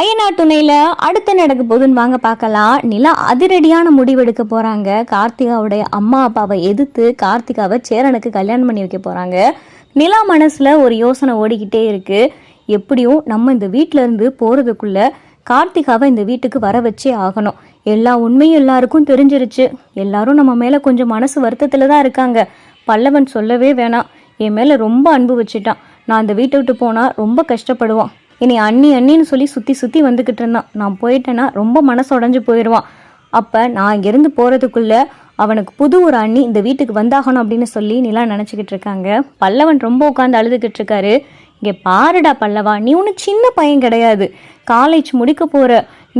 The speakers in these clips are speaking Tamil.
ஐயனா துணையில் அடுத்து நடக்க போகுதுன்னு வாங்க பார்க்கலாம். நிலா அதிரடியான முடிவெடுக்க போகிறாங்க கார்த்திகாவுடைய அம்மா அப்பாவை எதிர்த்து கார்த்திகாவை சேரனுக்கு கல்யாணம் பண்ணி வைக்க போகிறாங்க நிலா மனசில் ஒரு யோசனை ஓடிக்கிட்டே இருக்குது எப்படியும் நம்ம இந்த வீட்டிலேருந்து இருந்து கார்த்திகாவை இந்த வீட்டுக்கு வர வச்சே ஆகணும். எல்லா உண்மையும் எல்லாருக்கும் தெரிஞ்சிருச்சு. எல்லாரும் நம்ம மேலே கொஞ்சம் மனசு வருத்தத்தில் தான் இருக்காங்க. பல்லவன் சொல்லவே வேணாம். என் மேலே ரொம்ப அன்பு வச்சுட்டான். நான் அந்த வீட்டை விட்டு போனால் ரொம்ப கஷ்டப்படுவான். என்னை அண்ணி அண்ணின்னு சொல்லி சுற்றி சுற்றி வந்துக்கிட்டு இருந்தான். நான் போயிட்டேன்னா ரொம்ப மனசு உடஞ்சு போயிடுவான் அப்போ நான் இங்கேருந்து போகிறதுக்குள்ளே அவனுக்கு புது ஒரு அண்ணி இந்த வீட்டுக்கு வந்தாகணும் அப்படின்னு சொல்லி நிலா நினச்சிக்கிட்டு இருக்காங்க. பல்லவன் ரொம்ப உட்காந்து அழுதுகிட்டு இருக்காரு. இங்கே பாருடா பல்லவா நீ ஒன்றும் சின்ன பையன் கிடையாது. காலேஜ் முடிக்க போகிற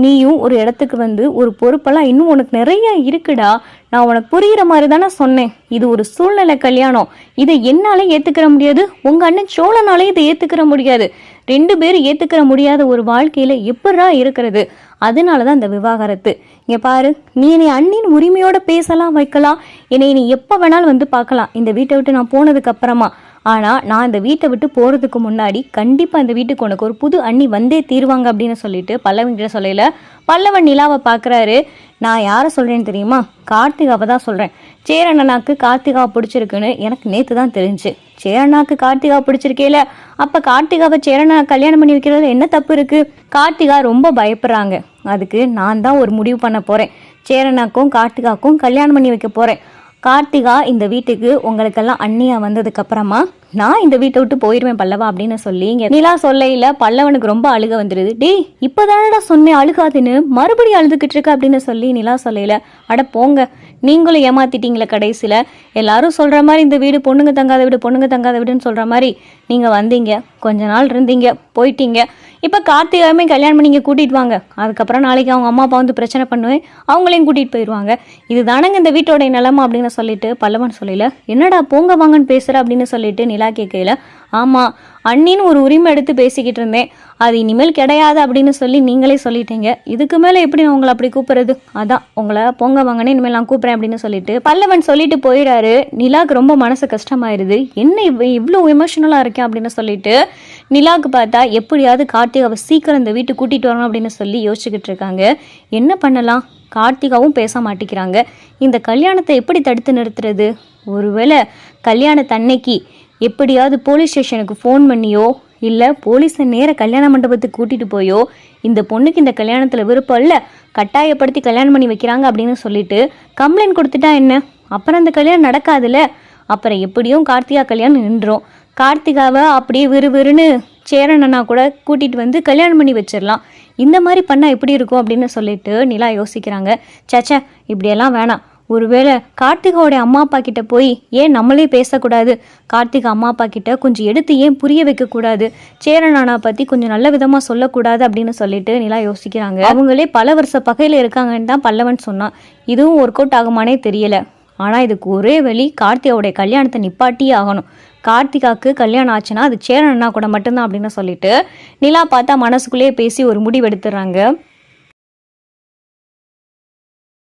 நீயும் ஒரு இடத்துக்கு வந்து ஒரு பொறுப்பெல்லாம் இன்னும் உனக்கு நிறைய இருக்குடா. நான் உனக்கு புரிகிற மாதிரி தானே சொன்னேன். இது ஒரு சூழ்நிலை கல்யாணம். இதை என்னாலே ஏற்றுக்கிற முடியாது. உங்கள் அண்ணன் சோழனாலே இதை ஏற்றுக்கிற முடியாது. ரெண்டு பேரும் ஏற்றுக்கிற முடியாத ஒரு வாழ்க்கையில் எப்படா இருக்கிறது? அதனால தான் இந்த விவாகரத்து. இங்கே பாரு நீ என்னை அண்ணின் உரிமையோட பேசலாம் வைக்கலாம். என்னை நீ எப்போ வேணாலும் வந்து பார்க்கலாம். இந்த வீட்டை விட்டு நான் போனதுக்கு அப்புறமா. ஆனால் நான் இந்த வீட்டை விட்டு போகிறதுக்கு முன்னாடி கண்டிப்பாக இந்த வீட்டுக்கு உனக்கு ஒரு புது அண்ணி வந்தே தீருவாங்க அப்படின்னு சொல்லிட்டு பல்லவன் கிட்ட சொல்லல. பல்லவன் நிலாவை பார்க்குறாரு நான் யாரை சொல்கிறேன்னு தெரியுமா? கார்த்திகாவை தான் சொல்கிறேன் சேரண்ணனாக்கு கார்த்திகா பிடிச்சிருக்குன்னு எனக்கு நேற்று தான் தெரிஞ்சு. சேரண்ணாக்கு கார்த்திகா பிடிச்சிருக்கேல? அப்போ கார்த்திகாவை சேரண்ணா கல்யாணம் பண்ணி வைக்கிறதுல என்ன தப்பு இருக்குது கார்த்திகா ரொம்ப பயப்படுறாங்க. அதுக்கு நான் தான் ஒரு முடிவு பண்ண போகிறேன் சேரண்ணாக்கும் கார்த்திகாக்கும் கல்யாணம் பண்ணி வைக்க போகிறேன் கார்த்திகா இந்த வீட்டுக்கு உங்களுக்கெல்லாம் அண்ணியா வந்ததுக்கப்புறமா நான் இந்த வீட்டை விட்டு போயிருவேன் பல்லவா அப்படின்னு சொல்லி இங்க நிலா சொல்லையில பல்லவனுக்கு ரொம்ப அழுக வந்துருது. டேய் இப்பதானடா சொன்னேன் அழுகாதுன்னு மறுபடியும் அழுதுகிட்டு இருக்க அப்படின்னு சொல்லி நிலா சொல்லையில அட போங்க நீங்களும் ஏமாத்திட்டீங்களே கடைசியில. எல்லாரும் சொல்ற மாதிரி இந்த வீடு பொண்ணுங்க தங்காத வீடு பொண்ணுங்க தங்காத வீடுன்னு சொல்ற மாதிரி நீங்க வந்தீங்க. கொஞ்ச நாள் இருந்தீங்க போயிட்டீங்க. இப்போ கார்த்திகாயுமே கல்யாணம் பண்ணி இங்கே கூட்டிட்டு வாங்க. அதுக்கப்புறம் நாளைக்கு அவங்க அம்மா அப்பா வந்து பிரச்சனை பண்ணுவேன் அவங்களையும் கூட்டிட்டு போயிடுவாங்க இதுதானங்க இந்த வீட்டோட நிலமை? அப்படின்னு சொல்லிட்டு பல்லவன் சொல்லல என்னடா போங்க வாங்கன்னு பேசுற? அப்படின்னு சொல்லிட்டு நிலா கேட்கையில ஆமா அண்ணின்னு ஒரு உரிமை எடுத்து பேசிக்கிட்டு இருந்தேன். அது இனிமேல் கிடையாது அப்படின்னு சொல்லி நீங்களே சொல்லிட்டீங்க. இதுக்கு மேலே எப்படி நான் உங்களை அப்படி கூப்பிடுறது? அதான் உங்களை பொங்க வாங்கன்னு இனிமேல் நான் கூப்பிட்றேன் அப்படின்னு சொல்லிட்டு பல்லவன் சொல்லிட்டு போயிடாரு. நிலாக்கு ரொம்ப மனசு கஷ்டமாயிருது. என்ன இவ்வளோ எமோஷனலாக இருக்கேன் அப்படின்னு சொல்லிட்டு நிலாக்கு பார்த்தா எப்படியாவது கார்த்திகாவை சீக்கிரம் இந்த வீட்டுக்கு கூட்டிகிட்டு வரணும் அப்படின்னு சொல்லி யோசிச்சுக்கிட்டு இருக்காங்க. என்ன பண்ணலாம்? கார்த்திகாவும் பேச மாட்டேங்கிறாங்க இந்த கல்யாணத்தை எப்படி தடுத்து நிறுத்துறது? ஒருவேளை கல்யாணத்தன்னைக்கு எப்படியாவது போலீஸ் ஸ்டேஷனுக்கு ஃபோன் பண்ணியோ இல்லை போலீஸை நேர கல்யாண மண்டபத்துக்கு கூட்டிகிட்டு போயோ இந்த பொண்ணுக்கு இந்த கல்யாணத்தில் விருப்பம் இல்லை கட்டாயப்படுத்தி கல்யாணம் பண்ணி வைக்கிறாங்க அப்படின்னு சொல்லிட்டு கம்ப்ளைண்ட் கொடுத்துட்டா என்ன? அப்புறம் அந்த கல்யாணம் நடக்காதுல்ல? அப்புறம் எப்படியும் கார்த்திகா கல்யாணம் நின்றோம். கார்த்திகாவை அப்படியே விறுவிறுன்னு சேரண்ணனா கூட கூட்டிகிட்டு வந்து கல்யாணம் பண்ணி வச்சிடலாம். இந்த மாதிரி பண்ணால் எப்படி இருக்கும் அப்படின்னு சொல்லிட்டு நிலா யோசிக்கிறாங்க. சச்சா இப்படியெல்லாம் வேணாம். ஒருவேளை கார்த்திகாவோட அம்மா அப்பா கிட்ட போய் ஏன் நம்மளே பேசக்கூடாது? கார்த்திகா அம்மா அப்பா கிட்ட கொஞ்சம் எடுத்து ஏன் புரிய வைக்கக்கூடாது? சேரநானா பற்றி கொஞ்சம் நல்ல விதமாக சொல்லக்கூடாது அப்படின்னு சொல்லிட்டு நிலா யோசிக்கிறாங்க. அவங்களே பல வருஷ பகையில் இருக்காங்கன்னு தான் பல்லவன் சொன்னான். இதுவும் ஒர்க் அவுட் ஆகுமானே தெரியல. ஆனால் இதுக்கு ஒரே வழி கார்த்திகாவுடைய கல்யாணத்தை நிப்பாட்டியே ஆகணும். கார்த்திகாவுக்கு கல்யாணம் ஆச்சுன்னா அது சேரனா கூட மட்டும்தான் அப்படின்னு சொல்லிட்டு நிலா பார்த்தா மனசுக்குள்ளேயே பேசி ஒரு முடிவு எடுத்துடுறாங்க.